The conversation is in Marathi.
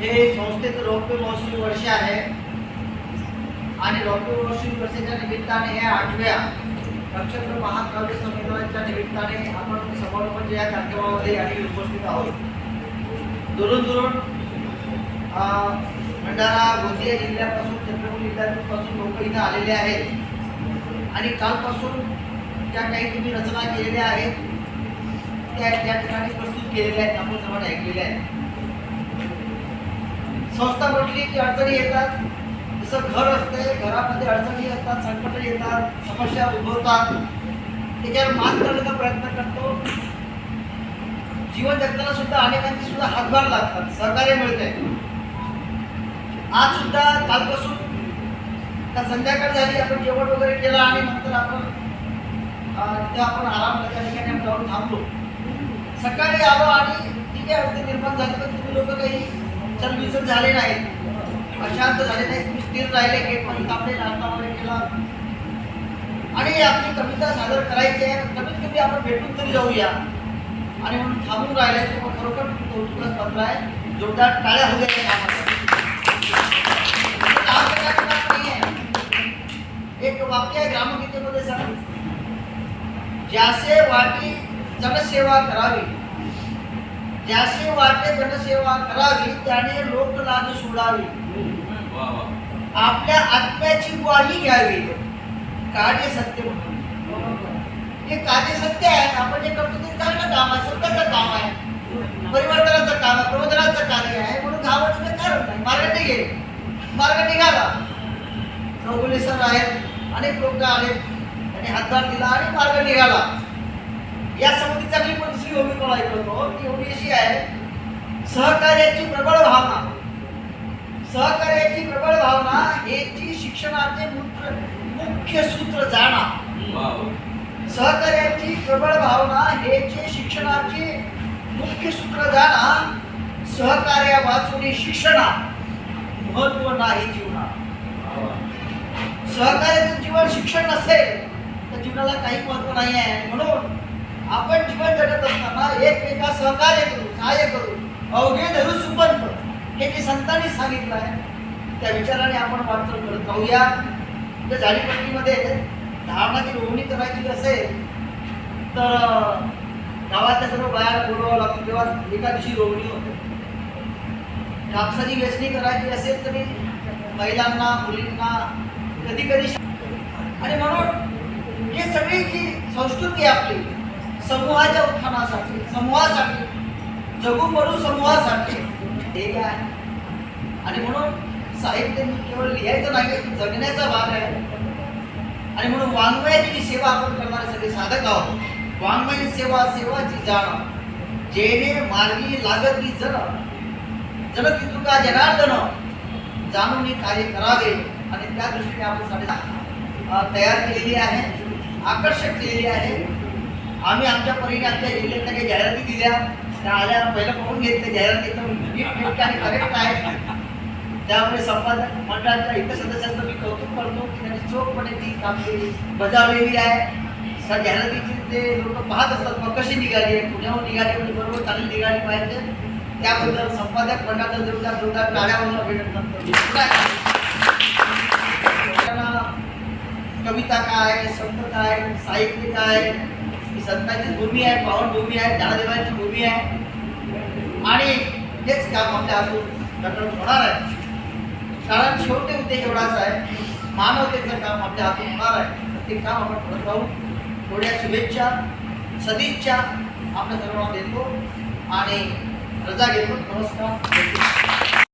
हे संस्थेचं रौप्य महोत्सवी वर्ष आहे. आणि रौप्य महोत्सवी वर्षाच्या निमित्ताने हे आठव्या नक्षत्र महाकाव्य संमेलनाच्या निमित्ताने आपण समारोपाच्या या कार्यक्रमामध्ये या ठिकाणी उपस्थित आहोत. दुरून दुरून भंडारा गोंदिया जिल्ह्यापासून चंद्रपूर जिल्ह्यापासून लोक इथं आलेले आहेत. आणि कालपासून ज्या काही तुम्ही रचना केलेल्या आहेत त्या त्या ठिकाणी प्रस्तुत केलेल्या आहेत आपण सर्वांनी ऐकलेल्या आहेत संस्था म्हटली की अडचणी येतात. जसं घर असते घरामध्ये अडचणी असतात संकट येतात समस्या उद्भवतात. त्याच्यावर मात करण्याचा प्रयत्न करतो. जीवन जगताना सुद्धा अनेकांची सुद्धा हातभार लागतात. सहकार्य मिळते आज सुद्धा कालपासून त्या संध्याकाळ झाली आपण जेवण वगैरे केलं आणि नंतर आपण तिथे आपण आराम त्या ठिकाणी आपण जाऊन थांबलो. सकाळी आलो आणि ठीक आहे अडचण निर्माण झाली पण तुम्ही लोक काही नाहीत अशांत स्थिर राहिले पण केला. आणि आपली कविता सादर करायची आहे आपण भेटून तरी जाऊया. आणि म्हणून थांबून राहिले खरोखर आहे. जोरदार टाळ्या होऊ द्या. एक वाक्य आहे ग्रामगीतेमध्ये ज्यासे वाटी जनसेवा करावी, ज्यासे वाटे करावी त्याने लोकलाज सोडावी. आपल्या आत्म्याची ग्वाही घ्यावी. कार्य सत्य म्हणून. हे कार्य सत्य आहे. आपण जे करतो ते चांगलं काम आहे. सत्याचं काम आहे. परिवर्तनाचं काम आहे. प्रबोधनाचं कार्य आहे. म्हणून घाबरण्याचं कारण नाही मार्ग निघे. मार्ग निघाला. चौगुले सर आहेत. अनेक लोक आले त्यांनी हातभार दिला आणि मार्ग निघाला. या समिती चांगली परिस्थिती भूमिका मला ऐकवतो ती एवढी अशी आहे. सहकार्याची प्रबळ भावना. सहकार्याची प्रबळ भावना हे जी शिक्षणाचे मुख्य मुख्य सूत्र जाणा. सहकार्याची प्रबळ भावना हे जे शिक्षणाचे मुख्य सूत्र जाणा सहकार्या वाचून शिक्षणा. महत्त्व नाही जीवना सहकार्याचं जीवन शिक्षण नसेल तर जीवनाला काही महत्त्व नाही आहे म्हणून आपण जीवन जगत असताना एकमेका सहकार्य करू सहाय्य करू. अवघे धरू सुपंत. हे जे संतांनी सांगितलं आहे त्या विचाराने आपण वाटचाल करत जाऊया. त्या झाडीपट्टीमध्ये धारणाची रोवणी करायची असेल तर गावातल्या सर्व बायाला बोलवावं लागतं. तेव्हा एका दिवशी रोवणी होते. कापसाची वेचणी करायची असेल तरी महिलांना मुलींना कधी कधी आणि म्हणून हे सगळी जी संस्कृती आपली समूहाच्या उत्थानासाठी समूहासाठी जगू पडू समूहासाठी हे आहे आणि म्हणून साहित्य केवळ लिहायचं नाही जगण्याचा भाग आहे. आणि म्हणून वाङ्मयाची जी सेवा आपण करणारे सगळे साधक आहोत वाङ्मय सेवा सेवाची जाण जेणे मार्गी लागत की जण जण की तुका जनार्दन जाणून हे कार्य करावे. आणि त्या दृष्टीने आपण साडे तयार केलेली आहे आकर्षक केलेली आहे. आम्ही आमच्या परीने आमच्या जिल्ह्यात काही जाहिराती दिल्या. त्या आल्या पहिलं पाहून घेतले जाहिरात एकदम नीट आणि करेक्ट आहे त्यामुळे संपादक मंडळाच्या इतर सदस्यांचं मी कौतुक करतो की त्यांनी चोखपणे ती. कामगिरी बजावलेली आहे. त्या जाहिरातीची ते लोक पाहत असतात मग कशी निघाली आहे पुण्याहून निघाली म्हणजे बरोबर चांगली निघाली पाहिजे. त्याबद्दल संपादक मंडळाचा जोरदार जोरदार टाळ्या अभिनंदन करतो. कविता काय संत काय साहित्य काय ही संतांची भूमी आहे पावनभूमी आहे ज्ञानदेवांची भूमी आहे. आणि हेच काम आपल्या हातून घडवून होणार आहे. कारण शेवटी उद्देश एवढाच आहे मानवतेचं काम आपल्या हातून होणार आहे. ते काम आपण करत राहू थोड्या शुभेच्छा सदिच्छा आपल्या सर्वांना देतो. आणि रजा घेतो. नमस्कार.